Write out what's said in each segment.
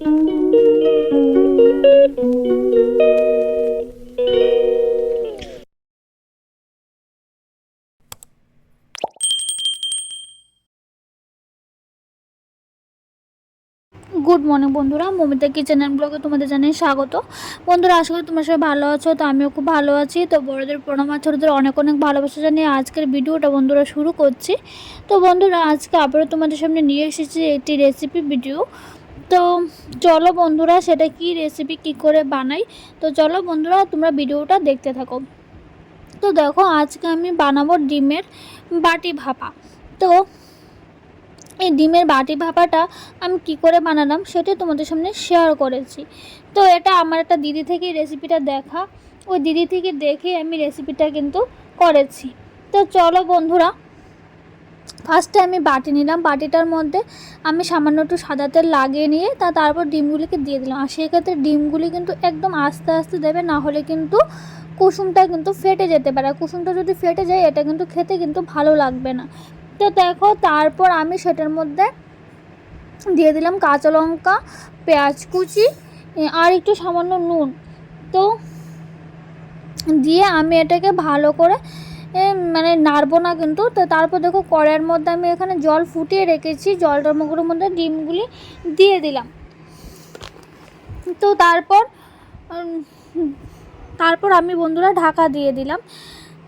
Good morning বন্ধুরা। Momita kitchen and ব্লগে তোমাদের জানাই স্বাগত। বন্ধুরা, আশা করি তোমার সবাই ভালো আছো, তো আমিও খুব ভালো আছি। তো বড়দের প্রণাম আর ছোটোদের অনেক অনেক ভালোবাসা জানিয়ে আজকের ভিডিওটা বন্ধুরা শুরু করছি। তো বন্ধুরা, আজকে আবারও তোমাদের সামনে নিয়ে এসেছি একটি রেসিপি ভিডিও তো চলো বন্ধুরা, সেটা কি রেসিপি কি করে বানাই? তো চলো বন্ধুরা, তোমরা ভিডিওটা দেখতে থাকো। তো দেখো, আজকে আমি বানাবো ডিমের বাটি ভাপা। তো এই ডিমের বাটি ভাপাটা আমি কি করে বানালাম সেটাই তোমাদের সামনে শেয়ার করেছি। তো এটা আমার একটা দিদি থেকে রেসিপিটা দেখা। ওই দিদি থেকে দেখে আমি রেসিপিটা কিন্তু করেছি। তো চলো বন্ধুরা ফার্স্টে আমি বাটি নিলাম। বাটিটার মধ্যে আমি সামান্য একটু সাদা তেল লাগিয়ে নিয়ে তা তারপর ডিমগুলিকে দিয়ে দিলাম। আর সেক্ষেত্রে ডিমগুলি কিন্তু একদম আস্তে আস্তে দেবে, না হলে কিন্তু কুসুমটা কিন্তু ফেটে যেতে পারে। কুসুমটা যদি ফেটে যায়, এটা কিন্তু খেতে কিন্তু ভালো লাগবে না। তো দেখো, তারপর আমি সেটার মধ্যে দিয়ে দিলাম কাঁচা লঙ্কা, পেঁয়াজ কুচি আর একটু সামান্য নুন। তো দিয়ে আমি এটাকে ভালো করে মানে নাড়বো না কিন্তু। তো তারপর দেখো কড়াইয়ের মধ্যে আমি এখানে জল ফুটিয়ে রেখেছি। জলটার মুখের মধ্যে ডিমগুলি দিয়ে দিলাম। তো তারপর তারপর আমি বন্ধুরা ঢাকা দিয়ে দিলাম।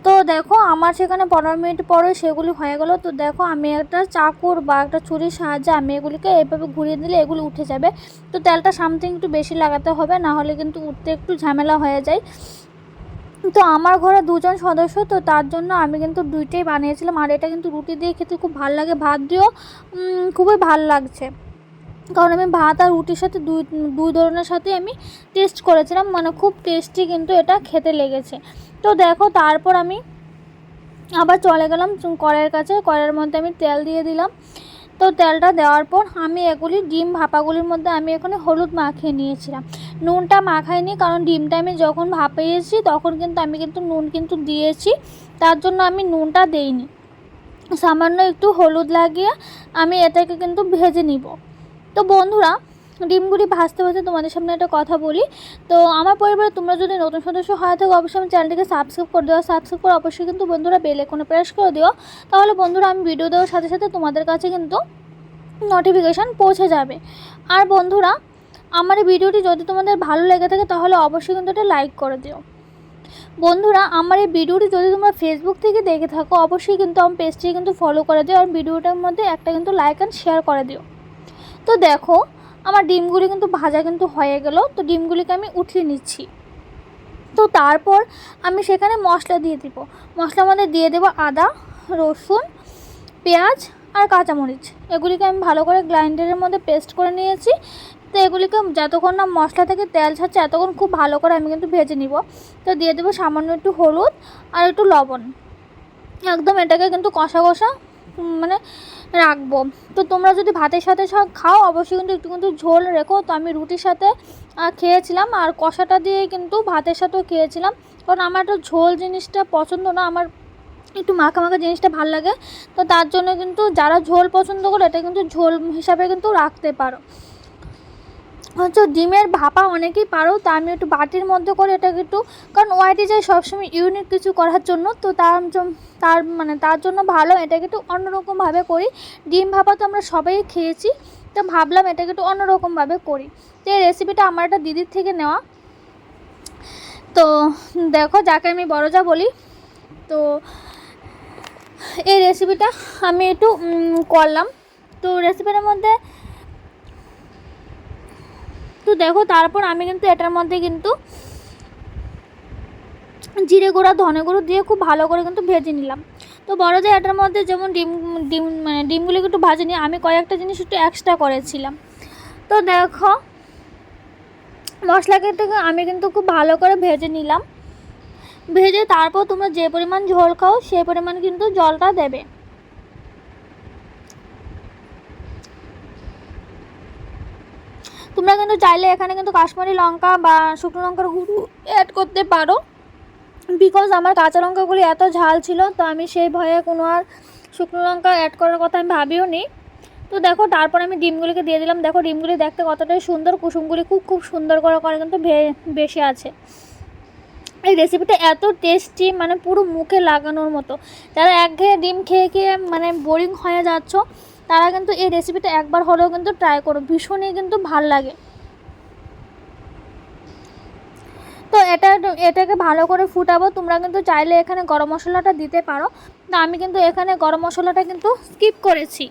তো দেখো আমার সেখানে পনেরো মিনিট পরে সেগুলি হয়ে গেল। তো দেখো আমি একটা চাকুর বা একটা ছুরির সাহায্যে আমি এগুলিকে এভাবে ঘুরিয়ে দিলে এগুলি উঠে যাবে। তো তেলটা সামথিং একটু বেশি লাগাতে হবে, না হলে কিন্তু উঠতে একটু ঝামেলা হয়ে যায়। তো আমার ঘরে দুজন সদস্য, তো তার জন্য আমি কিন্তু দুইটাই বানিয়েছিলাম। আর এটা কিন্তু রুটি দিয়ে খেতে খুব ভালো লাগে। ভাত দিয়েও খুবই ভালো লাগছে। কারণ আমি ভাত আর রুটির সাথে দুই দুই ধরনের সাথে আমি টেস্ট করেছিলাম। মানে খুব টেস্টি কিন্তু এটা খেতে লেগেছে। তো দেখো, তারপর আমি আবার চলে গেলাম কড়াইয়ের কাছে। কড়াইয়ের মধ্যে আমি তেল দিয়ে দিলাম। তো তেলটা দেওয়ার পর আমি এগুলি ডিম ভাপাগুলির মধ্যে আমি এখানে হলুদ মাখিয়ে নিয়েছিলাম। নুনটা মাখাইনি কারণ ডিমটা আমি যখন ভাপিয়েছি তখন কিন্তু আমি কিন্তু নুন কিন্তু দিয়েছি, তার জন্য আমি নুনটা দেইনি। সামান্য একটু হলুদ লাগিয়ে আমি এটাকে কিন্তু ভেজে নিব। তো বন্ধুরা ডিমগুলি ভাজতে ভাজতে তোমাদের সামনে একটা কথা বলি। তো আমার পরিবারে তোমরা যদি নতুন সদস্য হয়ে থাকো, অবশ্যই আমার চ্যানেলটিকে সাবস্ক্রাইব করে দেওয়া সাবস্ক্রাইব করে অবশ্যই কিন্তু বন্ধুরা বেল আইকনে প্রেস করে দিও। তাহলে বন্ধুরা আমি ভিডিও দেওয়ার সাথে সাথে তোমাদের কাছে কিন্তু নোটিফিকেশান পৌঁছে যাবে। আর বন্ধুরা, আমার এই ভিডিওটি যদি তোমাদের ভালো লেগে থাকে, তাহলে অবশ্যই কিন্তু এটা লাইক করে দিও। বন্ধুরা, আমার এই ভিডিওটি যদি তোমরা ফেসবুক থেকে দেখে থাকো, অবশ্যই কিন্তু আমার পেজটিকে কিন্তু ফলো করে দিও। আর ভিডিওটার মধ্যে একটা কিন্তু লাইক অ্যান্ড শেয়ার করে দিও। তো দেখো আমার ডিমগুলি কিন্তু ভাজা কিন্তু হয়ে গেল, তো ডিমগুলিকে আমি উঠিয়ে নিচ্ছি। তো তারপর আমি সেখানে মশলা দিয়ে দিব। মশলার মধ্যে দিয়ে দেবো আদা, রসুন, পেঁয়াজ আর কাঁচামরিচ। এগুলিকে আমি ভালো করে গ্রাইন্ডারের মধ্যে পেস্ট করে নিয়েছি। তো এগুলিকে যতক্ষণ না মশলা থেকে তেল ছাড়ছে, এতক্ষণ খুব ভালো করে আমি কিন্তু ভেজে নিব। তো দিয়ে দেবো সামান্য একটু হলুদ আর একটু লবণ। একদম এটাকে কিন্তু কষা কষা মানে রাখব। তো তোমরা যদি ভাতের সাথে সব খাও, অবশ্যই কিন্তু একটু কিন্তু ঝোল রেখো। তো আমি রুটির সাথে খেয়েছিলাম আর কষাটা দিয়ে কিন্তু ভাতের সাথেও খেয়েছিলাম। কারণ আমার একটু ঝোল জিনিসটা পছন্দ না, আমার একটু মাখা মাখা জিনিসটা ভালো লাগে। তো তার জন্য কিন্তু যারা ঝোল পছন্দ করে, এটা কিন্তু ঝোল হিসাবে কিন্তু রাখতে পারো। হচ্ছে ডিমের ভাপা অনেকেই পারো, তা আমি একটু বাটির মধ্যে করে এটাকে একটু, কারণ ওয়াইটি যায় সবসময় ইউনিক কিছু করার জন্য, তো তার তার মানে তার জন্য ভালো, এটাকে একটু অন্যরকমভাবে করি। ডিম ভাপা তো আমরা সবাই খেয়েছি, তো ভাবলাম এটাকে একটু অন্যরকমভাবে করি। তো এই রেসিপিটা আমার একটা দিদির থেকে নেওয়া। তো দেখো, যাকে আমি বড়জা বলি, তো এই রেসিপিটা আমি একটু করলাম। তো রেসিপিটার মধ্যে তো দেখো, তারপর আমি কিন্তু এটার মধ্যে কিন্তু জিরে গুঁড়া, ধনে গুঁড়ো দিয়ে খুব ভালো করে কিন্তু ভেজে নিলাম। তো বড় যে এটার মধ্যে যেমন ডিম ডিম মানে ডিমগুলিকে একটু ভাজে নিয়ে আমি কয়েকটা জিনিস একটু এক্সট্রা করেছিলাম। তো দেখো, মশলাকে আমি কিন্তু খুব ভালো করে ভেজে নিলাম। ভেজে তারপর তোমরা যে পরিমাণ ঝোল খাও সেই পরিমাণ কিন্তু জলটা দেবে। তোমরা কিন্তু চাইলে এখানে কিন্তু কাশ্মীরি লঙ্কা বা শুকনো লঙ্কার গুঁড়ো অ্যাড করতে পারো। বিকজ আমার কাঁচা লঙ্কাগুলি এত ঝাল ছিল, তো আমি সেই ভয়ে কোনো আর শুকনো লঙ্কা অ্যাড করার কথা আমি ভাবিও নি। তো দেখো, তারপর আমি ডিমগুলিকে দিয়ে দিলাম। দেখো, ডিমগুলি দেখতে কতটাই সুন্দর। কুসুমগুলি খুব খুব সুন্দর করে করে কিন্তু বেশি আছে। এই রেসিপিটা এত টেস্টি মানে পুরো মুখে লাগানোর মতো। যারা একঘেয়ে ডিম খেয়ে খেয়ে মানে বোরিং হয়ে যাচ্ছ তারা কিন্তু এই রেসিপিটা একবার হলেও কিন্তু ট্রাই করো, ভীষণই কিন্তু ভালো লাগে। তো এটা এটাকে ভালো করে ফুটাবো, তোমরা কিন্তু চাইলে এখানে গরম মশলাটা দিতে পারো। তো আমি কিন্তু এখানে গরম মশলাটা কিন্তু স্কিপ করেছি।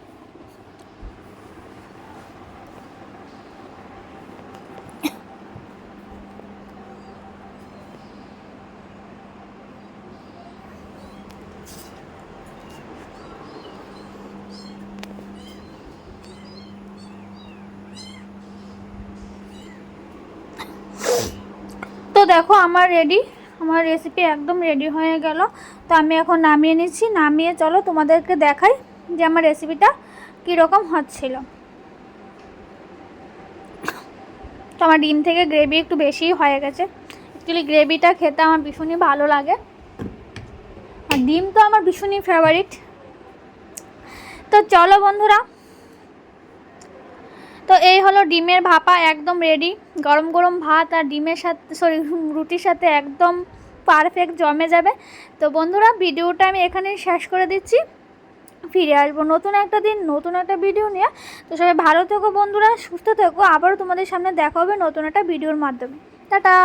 দেখো, আমার রেডি আমার রেসিপি একদম রেডি হয়ে গেল। তো আমি এখন নামিয়ে নিচ্ছি। নামিয়ে চলো, তোমাদেরকে দেখাই যে আমার রেসিপিটা কীরকম হচ্ছিল। তো আমার ডিম থেকে গ্রেভি একটু বেশিই হয়ে গেছে। অ্যাকচুয়ালি গ্রেভিটা খেতে আমার ভীষণই ভালো লাগে। আর ডিম তো আমার ভীষণই ফেভারিট তো চলো বন্ধুরা তো এই হলো ডিমের ভাপা, একদম রেডি গরম গরম ভাত আর ডিমের সাথে সরি রুটির সাথে একদম পারফেক্ট জমে যাবে। তো বন্ধুরা, ভিডিওটা আমি এখানেই শেষ করে দিচ্ছি। ফিরে আসব নতুন একটা দিন, নতুন একটা ভিডিও নিয়ে। তো সবাই ভালো থেকো বন্ধুরা, সুস্থ থেকো। আবারও তোমাদের সামনে দেখা হবে নতুন একটা ভিডিওর মাধ্যমে। টাটা!